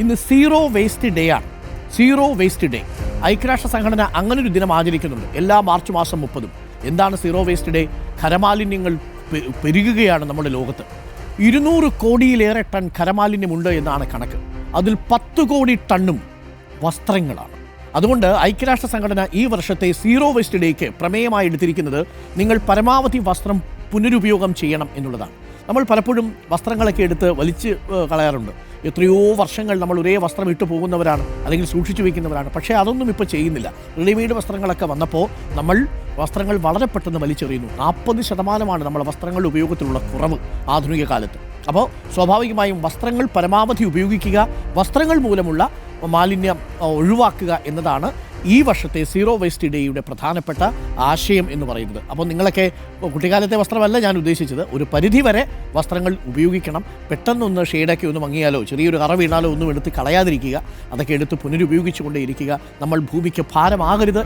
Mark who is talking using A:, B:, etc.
A: ഇന്ന് zero waste day ആണ്. Zero waste day. ഐക്യരാഷ്ട്ര സംഘടന അങ്ങനെ ഒരു ദിനം ആചരിക്കുന്നുണ്ട്. എല്ലാ മാർച്ച് മാസം മുപ്പതും. എന്താണ് സീറോ വേസ്റ്റ് ഡേ? ഖരമാലിന്യങ്ങൾ പെരുകുകയാണ് നമ്മുടെ ലോകത്ത്. ഇരുന്നൂറ് കോടിയിലേറെ ടൺ ഖരമാലിന്യമുണ്ട് എന്നാണ് കണക്ക്. അതിൽ പത്ത് കോടി ടണ്ണും വസ്ത്രങ്ങളാണ്. അതുകൊണ്ട് ഐക്യരാഷ്ട്ര സംഘടന ഈ വർഷത്തെ സീറോ വേസ്റ്റ് ഡേക്ക് പ്രമേയമായി എടുത്തിരിക്കുന്നത് നിങ്ങൾ പരമാവധി വസ്ത്രം പുനരുപയോഗം ചെയ്യണം എന്നുള്ളതാണ്. നമ്മൾ പലപ്പോഴും വസ്ത്രങ്ങളൊക്കെ എടുത്ത് വലിച്ച് കളയാറുണ്ട്. എത്രയോ വർഷങ്ങൾ നമ്മൾ ഒരേ വസ്ത്രം ഇട്ടു പോകുന്നവരാണ് അല്ലെങ്കിൽ സൂക്ഷിച്ചു വയ്ക്കുന്നവരാണ് പക്ഷേ അതൊന്നും ഇപ്പോൾ ചെയ്യുന്നില്ല. റെഡിമെയ്ഡ് വസ്ത്രങ്ങളൊക്കെ വന്നപ്പോൾ നമ്മൾ വസ്ത്രങ്ങൾ വളരെ പെട്ടെന്ന് വലിച്ചെറിയുന്നു. നാൽപ്പത് ശതമാനമാണ് നമ്മുടെ വസ്ത്രങ്ങളുടെ ഉപയോഗത്തിലുള്ള കുറവ് ആധുനിക കാലത്ത്. അപ്പോൾ സ്വാഭാവികമായും വസ്ത്രങ്ങൾ പരമാവധി ഉപയോഗിക്കുക വസ്ത്രങ്ങൾ മൂലമുള്ള മാലിന്യം ഒഴിവാക്കുക എന്നതാണ് ഈ വർഷത്തെ സീറോ വേസ്റ്റ് ഡേയുടെ പ്രധാനപ്പെട്ട ആശയം എന്ന് പറയുന്നത്. അപ്പോൾ നിങ്ങളൊക്കെ കുട്ടിക്കാലത്തെ വസ്ത്രമല്ല ഞാൻ ഉദ്ദേശിച്ചത്. ഒരു പരിധി വരെ വസ്ത്രങ്ങൾ ഉപയോഗിക്കണം. പെട്ടെന്നൊന്ന് ഷെയ്ഡൊക്കെ ഒന്ന് മങ്ങിയാലോ ചെറിയൊരു കറ വീണാലോ ഒന്നും എടുത്ത് കളയാതിരിക്കുക. അതൊക്കെ എടുത്ത് പുനരുപയോഗിച്ചുകൊണ്ടേ ഇരിക്കുക. നമ്മൾ ഭൂമിക്ക് ഭാരമാകരുത്